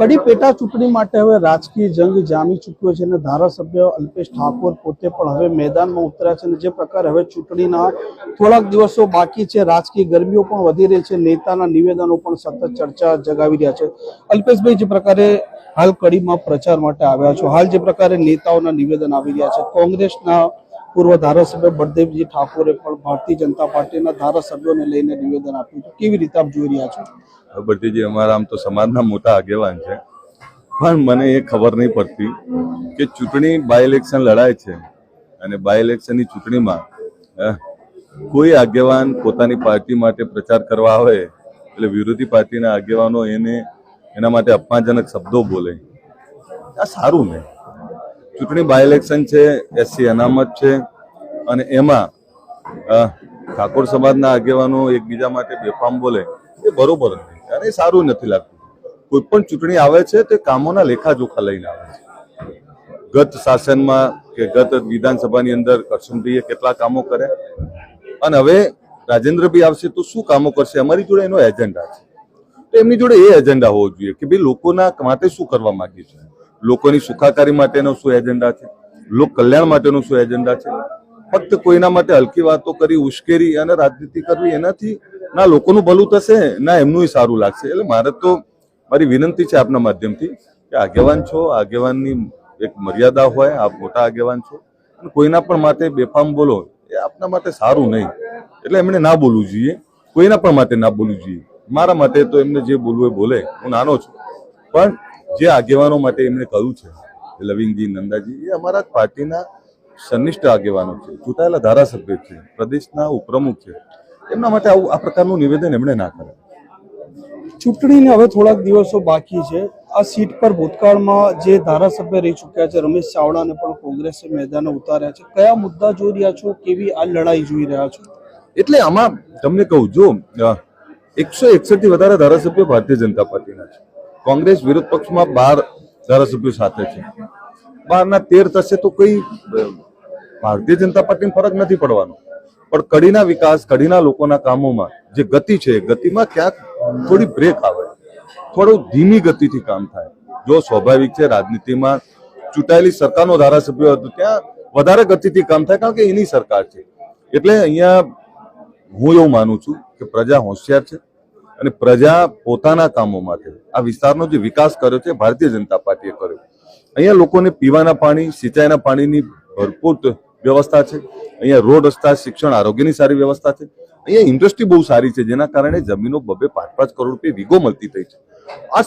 કડી પેટા ચૂંટણી માટે હવે રાજકીય જંગ જામી ચૂક્યો છે અને ધારાસભ્ય અલ્પેશ ઠાકોર પોતે પણ હવે મેદાનમાં ઉતર્યા છે અને જે પ્રકારે હવે ચૂંટણીના થોડાક દિવસો બાકી છે, રાજકીય ગરમીઓ પણ વધી રહી છે, નેતાના નિવેદનો પણ સતત ચર્ચા જગાવી રહ્યા છે. અલ્પેશભાઈ, જે પ્રકારે હાલ કડીમાં પ્રચાર માટે આવ્યા છો, હાલ જે પ્રકારે નેતાઓના નિવેદન આવી રહ્યા છે, કોંગ્રેસના પૂર્વ ધારાસભ્ય બળદેવજી ઠાકોરે પણ ભારતીય જનતા પાર્ટીના ધારાસભ્યોને લઈને નિવેદન આપ્યું છે કેવી રીતે આપ જોઈ રહ્યા છો? બળદેવજી, અમારા આમ તો સમાજના મોટા આગેવાન છે. પણ મને એ ખબર નહીં પડતી કે ચૂંટણી બાય ઇલેક્શન લડાય છે અને બાય ઇલેક્શનની ચૂંટણીમાં કોઈ આગેવાન પોતાની પાર્ટી માટે પ્રચાર કરવા આવે એટલે વિરોધી પાર્ટીના આગેવાનો એને, એના માટે અપમાનજનક શબ્દો બોલે. આ સારું નહીં ચૂંટણી બાય ઇલેક્શન છે એસસી અનામત છે, અને એમાં ઠાકોર સમાજના આગેવાનો એકબીજા માટે બેફામ બોલે, એ બરોબર નથી અને સારું નથી લાગતું. કોઈ પણ ચૂંટણી આવે છે, તે કામોના લેખાજોખા લઈને આવે છે. ગત શાસનમાં કે ગત વિધાનસભાની અંદર કરશનભાઈએ કેટલા કામો કર્યા? અને હવે રાજેન્દ્રભાઈ આવશે તો શું કામો કરશે? અમારી જોડે એનો એજન્ડા છે. તો એમની જોડે એ એજન્ડા હોવો જોઈએ કે ભાઈ લોકોના માટે શું કરવા માંગીએ છે લોકોની સુખાકારી માટેનો શું એજન્ડા છે? લોક કલ્યાણ માટેનો શું એજન્ડા છે? ફક્ત કોઈના માટે હલકી વાતો કરી, ઉશ્કેરી અને રાજનીતિ કરવી એનાથી ના લોકોનું ભલું થશે, ના એમનું સારું લાગશે. એટલે મારે તો મારી વિનંતી છે આપના માધ્યમથી કે આગેવાન છો, આગેવાનની એક મર્યાદા હોય, આપ મોટા આગેવાન છો. અને કોઈના પણ માટે બેફામ બોલો, એ આપના માટે સારું નહીં. એટલે એમણે ના બોલવું જોઈએ. કોઈના પણ માટે ના બોલવું જોઈએ. મારા માટે તો એમને જે બોલવું એ બોલે. હું નાનો છું. પણ જે આગેવાનો માટે એમણે કહ્યું છે લવિંગજી નંદાજી એ અમારા પાર્ટીના સનિષ્ઠ આગેવાનો છે ચૂંટાયેલા ધારાસભ્ય છે પ્રદેશના ઉપપ્રમુખ છે. એમના માટે આવું આ પ્રકારનું નિવેદન એમણે ના કરે ચૂંટણીને હવે થોડાક દિવસો બાકી છે. આ સીટ પર ભૂતકાળમાં જે ધારાસભ્ય રહી ચૂક્યા છે રમેશ ચાવડાને પણ કોંગ્રેસે મેદાને ઉતાર્યા છે. કયા મુદ્દા જોઈ રહ્યા છો? કેવી આ લડાઈ જોઈ રહ્યા છો? એટલે આમાં તમને કહું જો એકસો એકસઠથી વધારે ધારાસભ્યો ભારતીય જનતા પાર્ટીના છે. કોંગ્રેસ વિરોધ પક્ષમાં બાર ધારાસભ્યો સાથે છે. બારના તેર થશે તો કઈ ભારતીય જનતા પાર્ટીને ફરક નથી પડવાનો. પણ કડીના વિકાસ, કડીના લોકોના કામોમાં જે ગતિ છે, ગતિમાં ક્યાંક થોડી બ્રેક આવે. થોડું ધીમી ગતિથી કામ થાય. જો સ્વાભાવિક છે, રાજનીતિમાં ચૂંટાયેલી સરકારનો ધારાસભ્ય હતો, ત્યાં વધારે ગતિથી કામ થાય, કારણ કે એની સરકાર છે. એટલે અહીંયા હું એવું માનું છું કે પ્રજા હોશિયાર છે. અને પ્રજા પોતાના કામો માટે આ વિસ્તારનો જે વિકાસ કર્યો છે, ભારતીય જનતા પાર્ટીએ કર્યો. અહીંયા લોકોને પીવાના પાણી, સિંચાઈના પાણીની ભરપૂર વ્યવસ્થા છે. અહીંયા રોડ રસ્તા, શિક્ષણ, આરોગ્યની સારી વ્યવસ્થા છે. અહીંયા ઇન્ડસ્ટ્રી બહુ સારી છે, જેના કારણે જમીનો બબે પાંચ પાંચ કરોડ રૂપિયા વીગો મળતી થઈ છે. આ